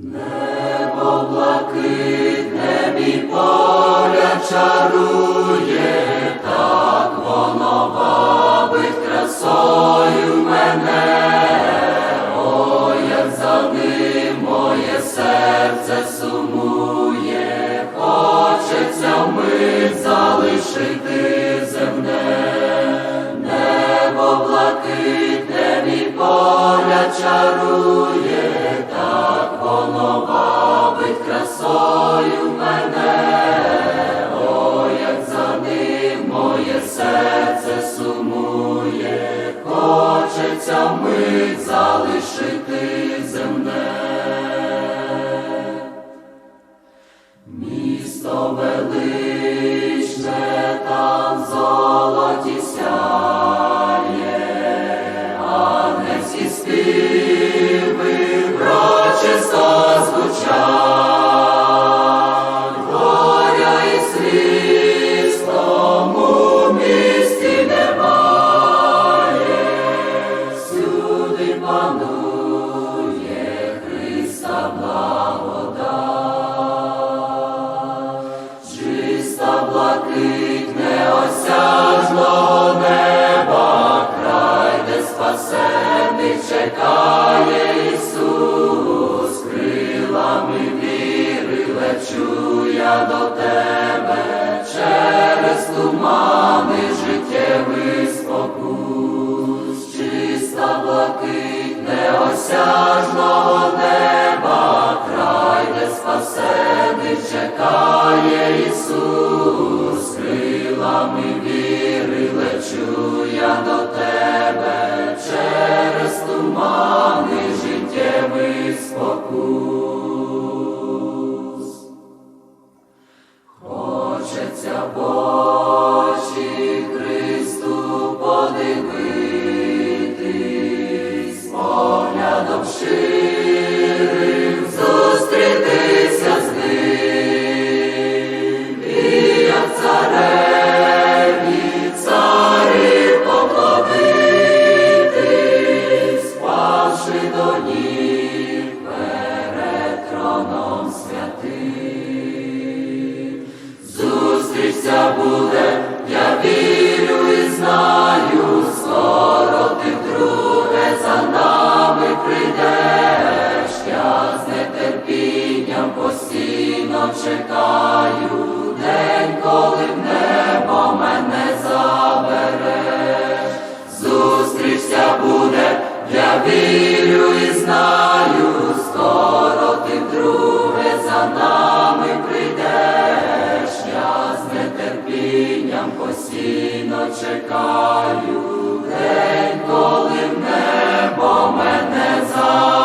Небо блакитне мій поля чарує, так воно вабить красою мене, о, за ним моє серце сумує, хочеться вмить залишити мене, о, як за ним моє серце сумує, хочеться вмить залишити земне. Місто величне там золоті сяє, панує Христа благодать. Чиста блакить неосяжного неба, край, де спасених чекає Ісус, крилами віри я до тебе, через тумани неосяжного неба, край, де спасених чекає Ісус, крилами віри лечу я до тебе, через тумани життєвий спокус. Хочеться в Зустрічця буде, я вірю і знаю, скоро ти вдруге за нами прийдеш, я з нетерпінням постійно чекаю, день, коли в небо мене забереш. Зустрічця буде, я вірю і знаю, скоро ти вдруге за нами я чекаю день, коли в небо мене за.